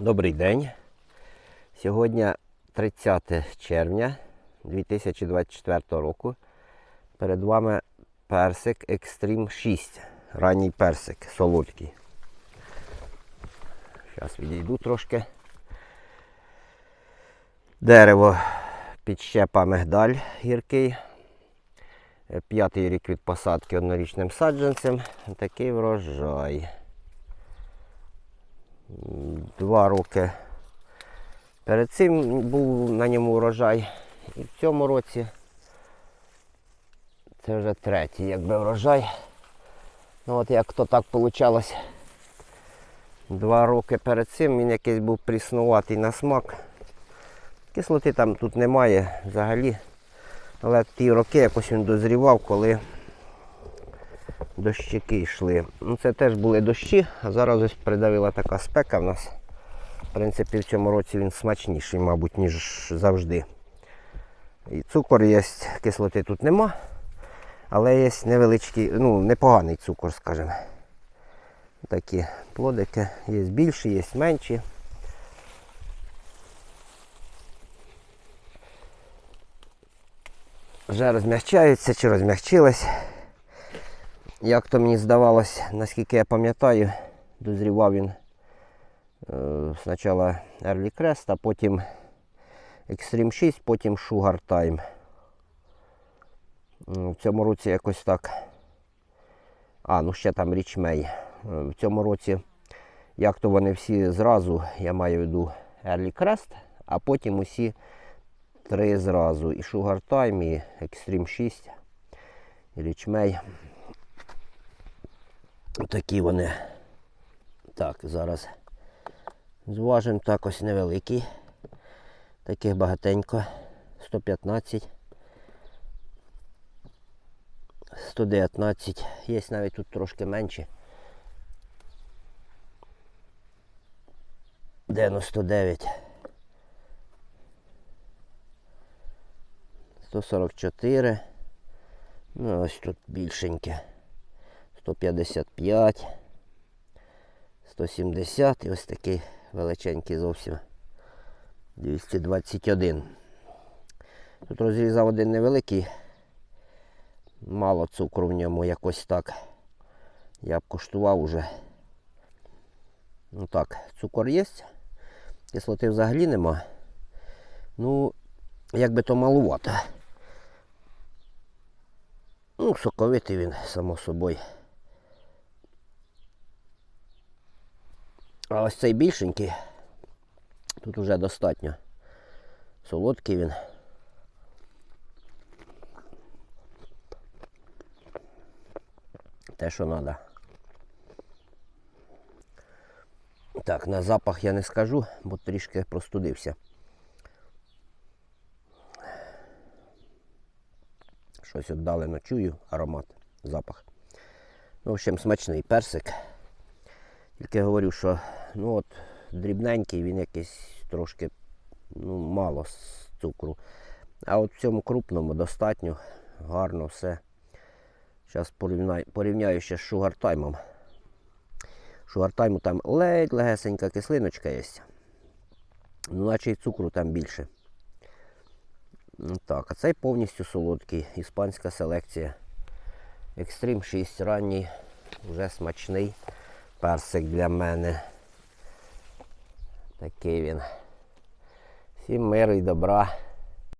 Добрий день. Сьогодні 30 червня 2024 року. Перед вами персик Extreme 6. Ранній персик, солодкий. Зараз відійду трошки. Дерево підщепа мигдаль гіркий. П'ятий рік від посадки однорічним саджанцем. Такий врожай. Два роки перед цим був на ньому урожай. І в цьому році це вже третій, якби врожай. Ну от як то так вийшло. Два роки перед цим він якийсь був пріснуватий на смак. Кислоти там тут немає взагалі. Але ті роки якось він дозрівав, коли дощики йшли. Ну це теж були дощі, а зараз ось придавила така спека в нас. В принципі, в цьому році він смачніший, мабуть, ніж завжди. І цукор є, кислоти тут нема, але є невеличкий, ну, непоганий цукор, скажімо. Такі плодики. Є більші, є менші. Вже розмягчаються чи розмягчились. Як то мені здавалось, наскільки я пам'ятаю, дозрівав він спочатку Early Crest, а потім Extreme 6, потім Sugar Time. В цьому році якось так. А, ну ще там Річмей. В цьому році, як то вони всі зразу, я маю в виду Early Crest, а потім усі три зразу. І Sugar Time, і Extreme 6, і Річмей. Такі вони. Так, зараз зважимо так ось невеликий. Таких багатенько. 115. 119. Є навіть тут трошки менші. 99. 144. Ну, ось тут більшеньке. 155, 170 і ось такий величенький зовсім 221. Тут розрізав один невеликий, мало цукру в ньому якось так. Я б куштував уже. Ну так, цукор є, кислоти взагалі нема. Ну, як би то малувато. Ну, соковитий він, само собою. А ось цей більшенький, тут вже достатньо. Солодкий він. Те, що треба. Так, на запах я не скажу, бо трішки простудився. Щось віддалено чую, аромат, запах. Ну, в общем, смачний персик. Тільки говорю, що ну от дрібненький, він якийсь трошки ну, мало з цукру. А от в цьому крупному достатньо, гарно все. Зараз порівняю, порівняю ще з шугартаймом. Шугартайму там ледь легесенька кислиночка є. Ну, наче й цукру там більше. Ну, Так, а цей повністю солодкий. Іспанська селекція. Екстрім 6 ранній, вже смачний персик для мене. Такий він. Всім миру і добра.